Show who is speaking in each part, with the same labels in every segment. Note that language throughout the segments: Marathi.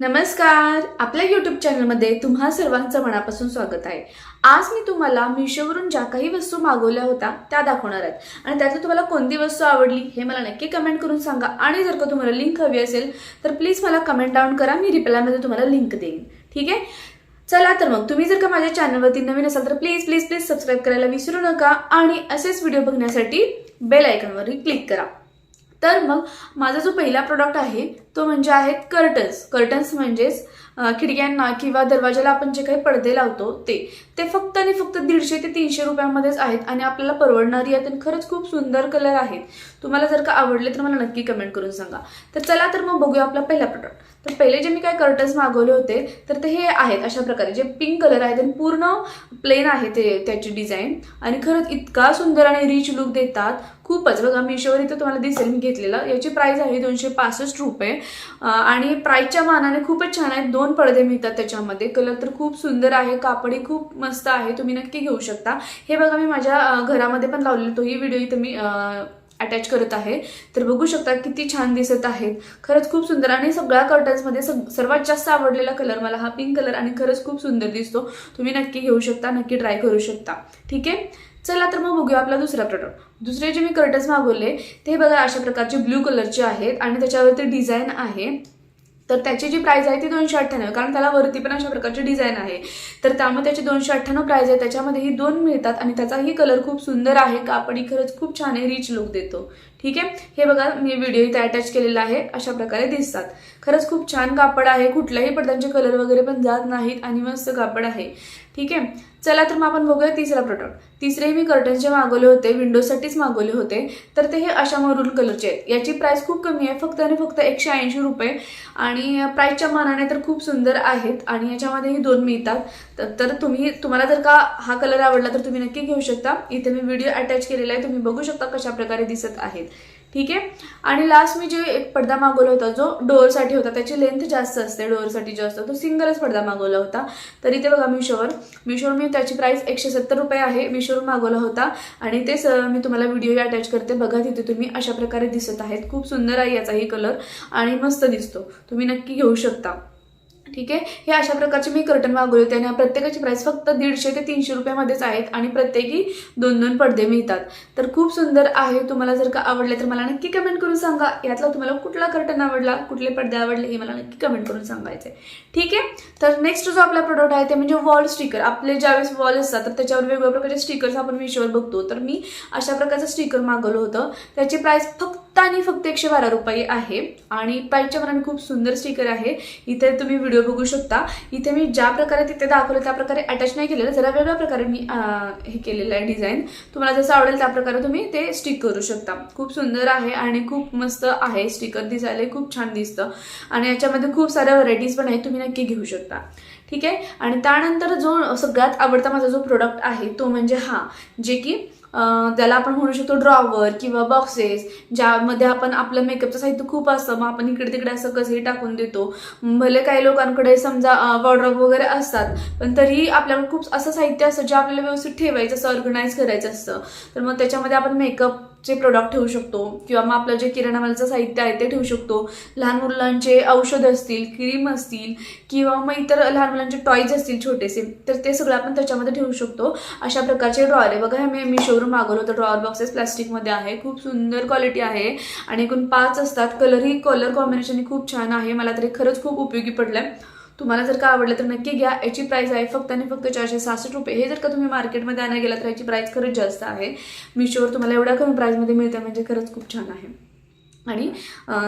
Speaker 1: नमस्कार. आपल्या यूट्यूब चॅनलमध्ये तुम्हा सर्वांचं मनापासून स्वागत आहे. आज मी तुम्हाला मिशोवरून ज्या काही वस्तू मागवल्या होत्या त्या दाखवणार आहेत आणि त्यातून तुम्हाला कोणती वस्तू आवडली हे मला नक्की कमेंट करून सांगा. आणि जर का तुम्हाला लिंक हवी असेल तर प्लीज मला कमेंट डाऊन करा. मी रिप्लायमध्ये तुम्हाला लिंक देईन. ठीक आहे? चला तर मग तुम्ही जर का माझ्या चॅनलवरती नवीन असाल तर प्लीज प्लीज प्लीज सबस्क्राईब करायला विसरू नका. आणि असेच व्हिडिओ बघण्यासाठी बेल आयकॉनवरही क्लिक करा. तर मग माझा जो पहिला प्रोडक्ट आहे तो म्हणजे आहेत कर्टन्स कर्टन्स म्हणजेच खिडक्यांना किंवा दरवाजाला आपण जे काही पडदे लावतो ते. ते फक्त आणि फक्त दीडशे ते तीनशे रुपयामध्येच आहेत आणि आपल्याला परवडणारी आहेत आणि खरंच खूप सुंदर कलर आहेत. तुम्हाला जर का आवडले तर मला नक्की कमेंट करून सांगा. तर चला तर मग बघूया आपला पहिला प्रोडक्ट तर पहिले जे मी काय कर्टन्स मागवले होते तर ते हे आहेत अशा प्रकारे. जे पिंक कलर आहेत आणि पूर्ण प्लेन आहे ते त्याची डिझाईन आणि खरंच इतका सुंदर आणि रिच लुक देतात. खूपच. बघा मिशोवर इथं तुम्हाला दिसेल मी घेतलेलं. याची प्राईस आहे दोनशे पासष्ट रुपये. आणि प्राईसच्या मानाने खूपच छान आहेत दोन पडदे मिळतात त्याच्यामध्ये. कलर तर खूप सुंदर आहे कापडही खूप मस्त आहे तुम्ही नक्की घेऊ शकता. हे बघा मी माझ्या घरामध्ये पण लावलेलं तोही व्हिडिओ इथं मी अटॅच करत आहे. तर बघू शकता किती छान दिसत आहेत. खरंच खूप सुंदर आणि सगळ्या कर्टन्समध्ये सग सर्वात जास्त आवडलेला कलर मला हा पिंक कलर आणि खरंच खूप सुंदर दिसतो. तुम्ही नक्की घेऊ शकता नक्की ट्राय करू शकता. ठीक आहे? चला तर मग बघूया आपला दुसरा प्रोडक्ट दुसरे जे मी कर्टन्स मागवले ते बघा अशा प्रकारचे ब्ल्यू कलरचे आहेत आणि त्याच्यावरती डिझाईन आहे. तर त्याची जी प्राईज आहे ती दोनशे अठ्ठ्याण्णव कारण त्याला वरती पण अशा प्रकारची डिझाईन आहे. तर त्यामुळे त्याची दोनशे अठ्ठ्याण्णव प्राईज आहे त्याच्यामध्ये ही दोन मिळतात आणि त्याचाही कलर खूप सुंदर आहे. कापडी खरंच खूप छान आहे रिच लुक देतो. ठीक आहे? हे बघा मी व्हिडिओ इथे अटॅच केलेला आहे. अशा प्रकारे दिसतात. खरंच खूप छान कापड आहे. कुठल्याही पडद्यांचे कलर वगैरे पण जात नाहीत आणि मस्त कापड आहे. ठीक आहे? चला तर मग आपण बघूया तिसरा प्रोडक्ट. तिसरे मी कर्टनचे मागवले होते विंडोजसाठीच मागवले होते. तर ते हे अशा मरून कलरचे आहेत. याची प्राईस खूप कमी आहे फक्त आणि फक्त एकशे ऐंशी रुपये. आणि प्राईसच्या मानाने तर खूप सुंदर आहेत आणि याच्यामध्येही दोन मिळतात. तर- तर तुम्ही तुम्हाला जर का हा कलर आवडला तर तुम्ही नक्की घेऊ शकता. इथे मी व्हिडिओ अटॅच केलेला आहे तुम्ही बघू शकता कशा प्रकारे दिसत आहेत. ठीक आहे? आणि लास्ट मी जे एक पडदा मागवला होता जो डोअरसाठी होता त्याची लेंथ जास्त असते डोअरसाठी जो असतो तो सिंगलच पडदा मागवला होता. तरी ते बघा मिशोवर. मिशोवर मी त्याची प्राईस एकशे सत्तर रुपये आहे मिशोवर मागवला होता. आणि तेच मी तुम्हाला व्हिडिओ अटॅच करते. बघा तिथे तुम्ही अशा प्रकारे दिसत आहेत. खूप सुंदर आहे याचाही कलर आणि मस्त दिसतो. तुम्ही नक्की घेऊ शकता. ठीक आहे? हे अशा प्रकारचे मी कर्टन मागवले होते आणि प्रत्येकाची प्राईस फक्त दीडशे ते तीनशे रुपयामध्येच आहेत आणि प्रत्येकी दोन दोन पडदे मिळतात. तर खूप सुंदर आहे. तुम्हाला जर का आवडले तर मला नक्की कमेंट करून सांगा. यातला तुम्हाला कुठला कर्टन आवडला कुठले पडदे आवडले हे मला नक्की कमेंट करून सांगायचे ठीक आहे? तर नेक्स्ट जो आपला प्रोडक्ट आहे ते म्हणजे वॉल स्टिकर आपले ज्यावेळेस वॉल असतात तर त्याच्यावर वेगवेगळ्या प्रकारचे स्टिकर्स आपण मिशोवर बघतो. तर मी अशा प्रकारचं स्टिकर मागवलं होतं. त्याची प्राईस फक्त आणि फक्त एकशे बारा रुपये आहे. आणि प्राइसच्या मनाने खूप सुंदर स्टिकर आहे. इथे तुम्ही व्हिडिओ बघू शकता. इथे मी ज्या प्रकारे तिथे दाखवलं त्या प्रकारे अटॅच नाही केलेलं. जरा वेगळ्या प्रकारे मी हे केलेलं आहे डिझाईन तुम्हाला जसं आवडेल त्या प्रकारे तुम्ही ते स्टिक करू शकता. खूप सुंदर आहे आणि खूप मस्त आहे. स्टिकर दिसायला खूप छान दिसतं. आणि याच्यामध्ये खूप साऱ्या व्हरायटीज पण आहेत तुम्ही नक्की घेऊ शकता. ठीक आहे? आणि त्यानंतर जो सगळ्यात आवडता माझा जो प्रोडक्ट आहे तो म्हणजे हा. जे की ज्याला त्याला आपण म्हणू शकतो ड्रॉवर किंवा बॉक्सेस ज्यामध्ये आपण आपलं मेकअपचं साहित्य खूप असतं मग आपण इकडे तिकडे असं कसंही टाकून देतो. भले काही लोकांकडे समजा वॉर्ड्रॉप वगैरे असतात पण तरीही आपल्याला खूप असं साहित्य असतं जे आपल्याला व्यवस्थित ठेवायचं असं ऑर्गनाईज करायचं असतं. तर मग त्याच्यामध्ये आपण मेकअप चे प्रोडक्ट ठेवू शकतो किंवा मग आपलं जे किराणामालचं साहित्य आहे ते ठेवू शकतो. लहान मुलांचे औषध असतील क्रीम असतील किंवा मग इतर लहान मुलांचे टॉईज असतील छोटेसे तर ते सगळं आपण त्याच्यामध्ये ठेवू शकतो. अशा प्रकारचे ड्रॉअर आहे. बघा हे मी मिशोवरून मागवलं होतं. ड्रॉअर बॉक्सेस प्लास्टिकमध्ये आहे. खूप सुंदर क्वालिटी आहे. आणि एकूण पाच असतात. कलरही कलर कॉम्बिनेशन खूप छान आहे. मला तरी खरंच खूप उपयोगी पडलंय. तुम्हाला जर का आवडलं तर नक्की घ्या. याची प्राईस आहे फक्त आणि फक्त चारशे सहासष्ट रुपये. हे जर का तुम्ही मार्केटमध्ये आणायला गेला तर याची प्राईस खरंच जास्त आहे. मिशोवर तुम्हाला एवढ्या कमी प्राइसमध्ये मिळते म्हणजे खरंच खूप छान आहे. आणि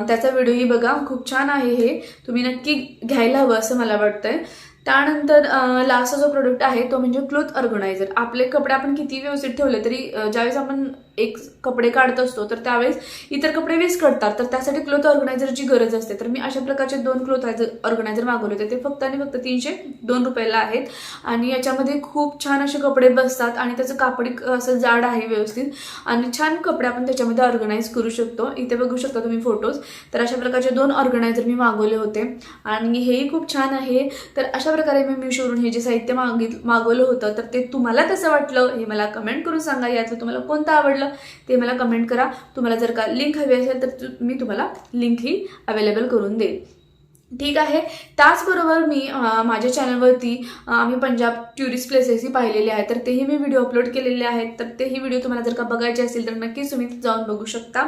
Speaker 1: त्याचा व्हिडिओही बघा. खूप छान आहे हे. तुम्ही नक्की घ्यायला हवं असं मला वाटतंय. त्यानंतर लास्ट जो प्रोडक्ट आहे तो म्हणजे क्लोथ ऑर्गनायझर आपले कपडे आपण किती व्यवस्थित ठेवले तरी ज्यावेळेस आपण एक कपडे काढत असतो तर त्यावेळेस इतर कपडे विस्कटतात तर त्यासाठी क्लोथ ऑर्गनायझरची गरज असते. तर मी अशा प्रकारचे दोन क्लोथ ऑर्गनायझर मागवले होते. ते फक्त आणि फक्त तीनशे दोन रुपयाला आहेत. आणि याच्यामध्ये खूप छान असे कपडे बसतात आणि त्याचं कापडी असं जाड आहे व्यवस्थित. आणि छान कपडे आपण त्याच्यामध्ये ऑर्गनाईज करू शकतो. इथे बघू शकता तुम्ही फोटोज तर अशा प्रकारचे दोन ऑर्गनायझर मी मागवले होते. आणि हेही खूप छान आहे. तर अशा प्रकारे मी मिशोवरून हे जे साहित्य मागित मागवलं होतं तर ते तुम्हाला कसं वाटलं हे मला कमेंट करून सांगा. यातलं तुम्हाला कोणतं आवडलं? ते मला कमेंट करा. तुम्हाला जर का लिंक हवी असेल तर मी तुम्हाला लिंक ही अवेलेबल करून देईल ठीक आहे? त्याचबरोबर मी माझ्या चॅनलवरती आम्ही पंजाब टुरिस्ट प्लेसेसही पाहिलेले आहेत. तर तेही मी व्हिडिओ अपलोड केलेले आहेत. तर तेही व्हिडिओ तुम्हाला जर का बघायचे असतील तर नक्कीच तुम्ही जाऊन बघू शकता.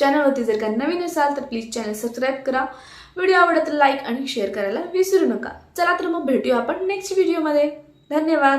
Speaker 1: चॅनलवरती जर का नवीन असाल तर प्लीज चॅनल सबस्क्राईब करा. व्हिडिओ आवडत तर लाईक आणि शेअर करायला विसरू नका. चला तर मग भेटूया आपण नेक्स्ट व्हिडिओमध्ये धन्यवाद.